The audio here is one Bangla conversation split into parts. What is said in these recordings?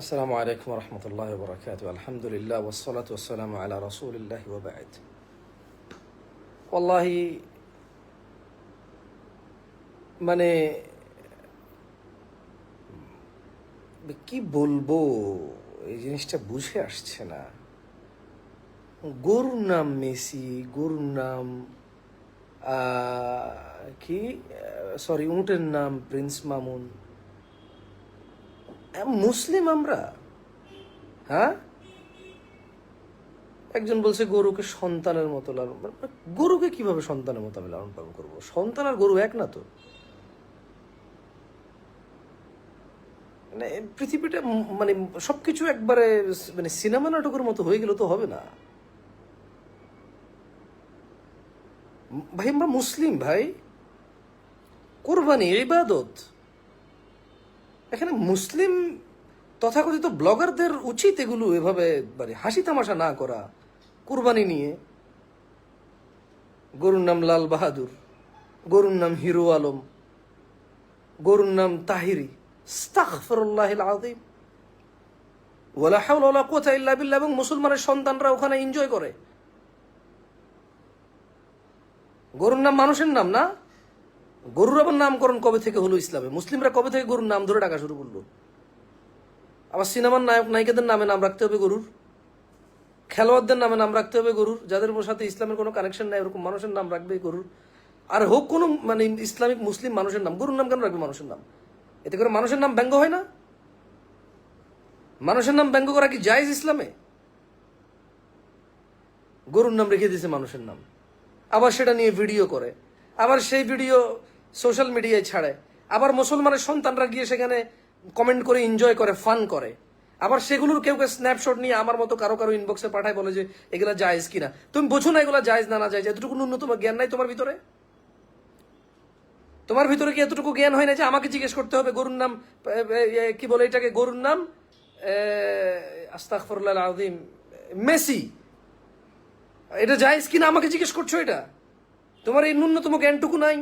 আসসালামু আলাইকুম রহমতুল্লাহ বরকাত আলহামদুলিল্লাহ ওসলাত ওসালাম আলা রসুলিল্লাহ ওবায়দ আল্লাহি মানে কি বলব? এই জিনিসটা বুঝে আসছে না। গরুর নাম মেসি, গরুর নাম কি? সরি উঁটের নাম প্রিন্স মামুন। মুসলিম আমরা। হ্যাঁ? একজন বলছে, গরুকে সন্তানের মতো লালন পালন গরুকে কীভাবে সন্তানের মতো আমি লালন পালন করব? সন্তান আর গরু এক না তো? মানে পৃথিবীটা মানে সবকিছু একবারে মানে সিনেমা নাটকের মতো হয়ে গেলে তো হবে না। ভাই, আমরা মুসলিম ভাই। কোরবানি, ইবাদত। এখানে মুসলিম তথাকথিত ব্লগারদের উচিত এগুলো এভাবে মানে হাসি তামাশা না করা, কুরবানি নিয়ে। গরুর নাম লাল বাহাদুর, গরুর নাম হিরো আলম, গরুর নাম তাহিরি। বিল্লাহ এবং মুসলমানের সন্তানরা ওখানে এনজয় করে। গরুর নাম মানুষের নাম না? গরুর আবার নামকরণ কবে থেকে হলো ইসলামে? মুসলিমরা কবে থেকে গরুর নাম ধরে ডাকা শুরু করল? আবার সিনেমার নায়ক নায়িকাদের নামে নাম রাখতে হবে গরুর? খেলোয়াড়দের নামে নাম রাখতে হবে গরুর? যাদের সাথে ইসলামের কোনো কানেকশন নাই এরকম মানুষের নাম রাখবে গরুর? আর হোক কোনো মানে ইসলামিক মুসলিম মানুষের নাম, গরুর নাম কেন রাখবে মানুষের নাম? এতে করে মানুষের নাম ব্যঙ্গ হয় না? মানুষের নাম ব্যঙ্গ করা কি জায়েজ ইসলামে? গরুর নাম রেখে দিয়েছে মানুষের নাম। আবার সেটা নিয়ে ভিডিও করে। আবার সেই ভিডিও সোশ্যাল মিডিয়ায় ছাড়ে। আবার মুসলমানের সন্তানরা গিয়ে সেখানে কমেন্ট করে এনজয় করে ফান করে। আবার সেগুলোর কেউ কেউ স্ন্যাপশট নিয়ে আমার মতো কারও কারও ইনবক্সে পাঠায় বলে যে, এগুলা জায়েজ কিনা? তুমি বোঝো না এগুলা জায়েজ না না জায়েজ। এতটুকু ন্যূনতম জ্ঞান নাই তোমার ভিতরে? তোমার ভিতরে কি এতটুকু জ্ঞান হয় না যে আমাকে জিজ্ঞেস করতে হবে, গরুর নাম কি বলে এটাকে? গরুর নাম? আস্তাকফরুল্লাহ আদিম মেসি। এটা জায়েজ কিনা আমাকে জিজ্ঞেস করছ এটা? তোমার এই ন্যূনতম জ্ঞানটুকু নাই।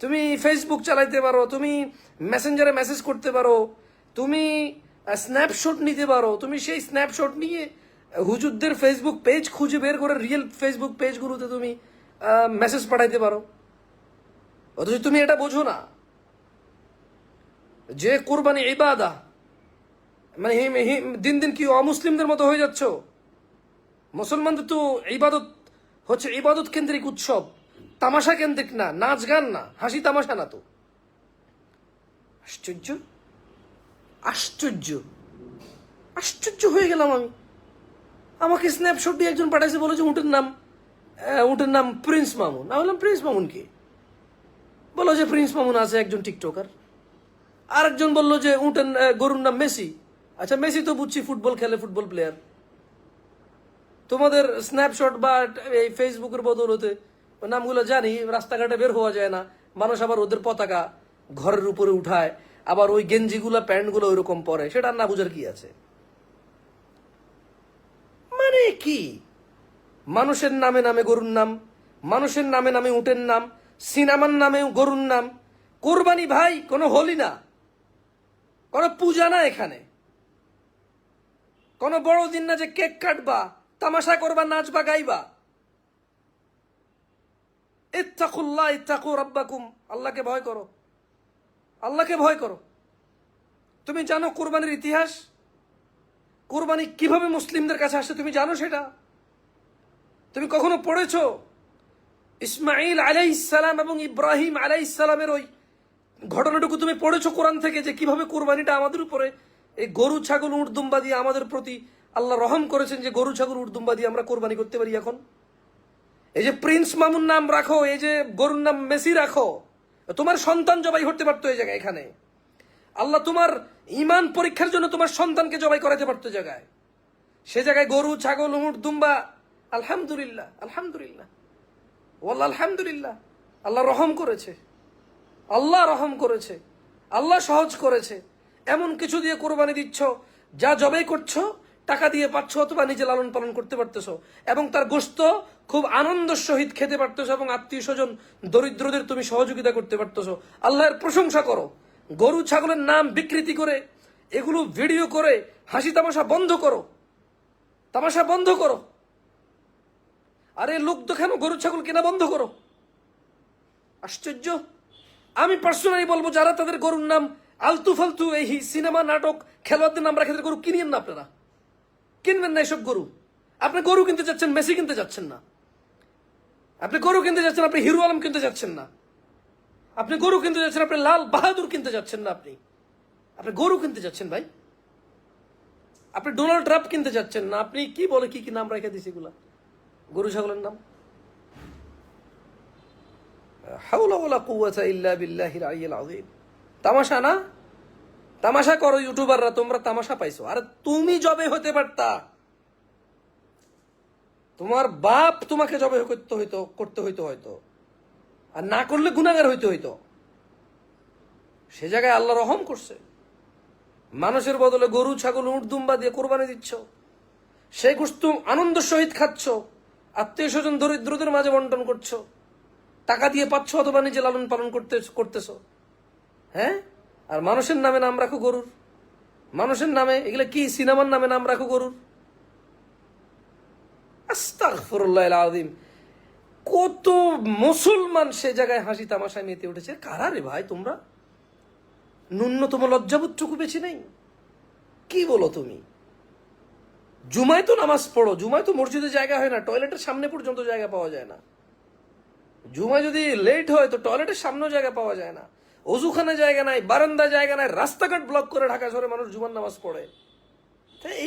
তুমি ফেসবুক চালাইতে পারো, তুমি মেসেঞ্জারে মেসেজ করতে পারো, তুমি স্ন্যাপশট নিতে পারো, তুমি সেই স্ন্যাপশট নিয়ে হুজুরদের ফেসবুক পেজ খুঁজে বের করে রিয়েল ফেসবুক পেজগুলোতে তুমি মেসেজ পাঠাইতে পারো। অথচ তুমি এটা বোঝো না। যে কোরবানি ইবাদা মানে দিন দিন কি অমুসলিমদের মতো হয়ে যাচ্ছ? মুসলমানদের তো ইবাদত, হচ্ছে ইবাদত কেন্দ্রিক উৎসব। তামাশা কেন্দ্রিক না, নাচ গান না, হাসি তামাশা না তো। আশ্চর্য? আশ্চর্য? আশ্চর্য হয়ে গেলাম আমি। আমাকে স্ন্যাপশট দিয়ে একজন পাঠাইছে বলেছে উটের নাম উটের নাম প্রিন্স মামুন আমি বললাম প্রিন্স মামুন কে? বলো যে প্রিন্স মামুন আছে একজন টিকটকার আরেকজন বলল যে, উটের গরুর নাম মেসি। আচ্ছা মেসি তো বুঝছি ফুটবল খেলে ফুটবল প্লেয়ার তোমাদের স্ন্যাপশট বা এই ফেসবুকের বদৌলতে নামগুলো জানি, রাস্তাঘাটে বের হওয়া যায় না। মানুষ আবার ওদের পতাকা ঘরের উপরে উঠায়, আবার ওই গেঞ্জিগুলো, প্যান্টগুলো ওইরকম পরে। সেটা না বুঝার কি আছে? মানে কি? মানুষের নামে নামে গরুর নাম, মানুষের নামে নামে উটের নাম, সিনেমার নামে গরুর নাম। কোরবানি ভাই, কোনো হলি না। কোনো পূজা না এখানে। কোনো বড় দিন না যে কেক কাটবা, তামাশা করবা, নাচবা, গাইবা। ইত্তাকুল্লাহ, ইত্তাকু রাব্বাকুম। আল্লাহকে ভয় করো। আল্লাহকে ভয় করো। তুমি জানো কোরবানির ইতিহাস? কোরবানি কীভাবে মুসলিমদের কাছে আসে তুমি জানো সেটা? তুমি কখনো পড়েছো? ইসমাইল আলাইসালাম এবং ইব্রাহিম আলাইসালামের ওই ঘটনাটুকু তুমি পড়েছো কোরআন থেকে যে কীভাবে কোরবানিটা আমাদের উপরে এই গরু, ছাগল, উট, দুম্বা দিয়ে আমাদের প্রতি আল্লাহ রহম করেছেন যে গরু, ছাগল, উট, দুম্বা দিয়ে আমরা কোরবানি করতে পারি এখন? এই যে প্রিন্স মামুন নাম রাখো, এই যে গরুর নাম মেসি রাখো, তোমার সন্তান জবাই করতে পারতো এই জায়গায়, এখানে। আল্লাহ তোমার ইমান পরীক্ষার জন্য তোমার সন্তানকে জবাই করাতে পারতো জায়গায়। সে জায়গায় গরু, ছাগল উট দুম্বা, আলহামদুলিল্লাহ আলহামদুলিল্লাহ। ওয়াল্লাহ, আলহামদুলিল্লাহ। আল্লাহ রহম করেছে। আল্লাহ রহম করেছে। আল্লাহ সহজ করেছে। এমন কিছু দিয়ে কোরবানি দিচ্ছ, যা জবাই করছ টাকা দিয়ে পাচ্ছ অথবা নিজে লালন পালন করতে পারতেছো। এবং তার গোস্ত খুব আনন্দ সহিত খেতে পারতেছো এবং আত্মীয় স্বজন দরিদ্রদের তুমি সহযোগিতা করতে পারতেছো। আল্লাহর প্রশংসা করো। গরু, ছাগলের নাম বিকৃতি করে, এগুলো ভিডিও করে, হাসি তামাশা বন্ধ করো। তামাশা বন্ধ করো। আরে লোক দেখানো গরু, ছাগল কেনা বন্ধ করো? আশ্চর্য। আমি পার্সোনালি বলব, যারা তাদের গরুর নাম আলতু ফালতু এই সিনেমা, নাটক, খেলোয়াড়দের নাম রাখে গরু কিনিয়েন না আপনারা। কিনবেন না এসব গরু। আপনি গরু কিনতে যাচ্ছেন, মেসি কিনতে যাচ্ছেন না। আপনি গরু কিনতে যাচ্ছেন, আপনি হিরো আলম কিনতে যাচ্ছেন না। আপনি গরু কিনতে যাচ্ছেন, আপনি লাল বাহাদুর কিনতে যাচ্ছেন না আপনি। আপনি গরু কিনতে যাচ্ছেন ভাই। আপনি ডোনাল্ড ট্রাম্প কিনতে যাচ্ছেন না। আপনি কি বলে, কি কি নাম রেখে দিয়েছে এগুলা? গরু ছাগলের নাম? হাউলা ওয়ালা কুওয়াতা ইল্লা বিল্লাহিল আলিয়্যিল আযীম। তামাশা না? তামাশা করো ইউটিউবাররা তোমরা তামাশা পাইছো। আর তুমি জবে হতে পারতা। তোমার বাপ তোমাকে জবে করতে হইতো করতে হইতো হয়তো। আর না করলে গুনাগার হইতে হইতো। সে জায়গায় আল্লাহ রহম করছে। মানুষের বদলে গরু, ছাগল, উট, দুম্বা দিয়ে কোরবানি দিচ্ছ। সেই গোস্ত আনন্দ সহিত খাচ্ছ। আত্মীয় স্বজন দরিদ্রদের মাঝে বন্টন করছ। টাকা দিয়ে পাচ্ছ অথবা নিজে লালন পালন করতে করতেছো। হ্যাঁ? আর মানুষের নামে নাম রাখো গরুর। মানুষের নামে, এগুলো কি? সিনেমার নামে নাম রাখো গরুর। আস্তাগফিরুল্লাহ আযীম। কত মুসলমান সে জায়গায় হাসি তামাশায় মেতে উঠেছে। কারা রে ভাই তোমরা? ন্যূনতম লজ্জাবোধটুকু বেছে নেই। কি বলো তুমি? জুমায় তো নামাজ পড়ো, জুমায় তো মসজিদে জায়গা হয় না, টয়লেটের সামনে পর্যন্ত জায়গা পাওয়া যায় না। জুমায় যদি লেট হয়, তো টয়লেটের সামনেও জায়গা পাওয়া যায় না। অজুখানে জায়গা নাই বারান্দা জায়গা নাই, রাস্তাঘাট ব্লক করে ঢাকা শহরে মানুষ জুমান নামাজ পড়ে।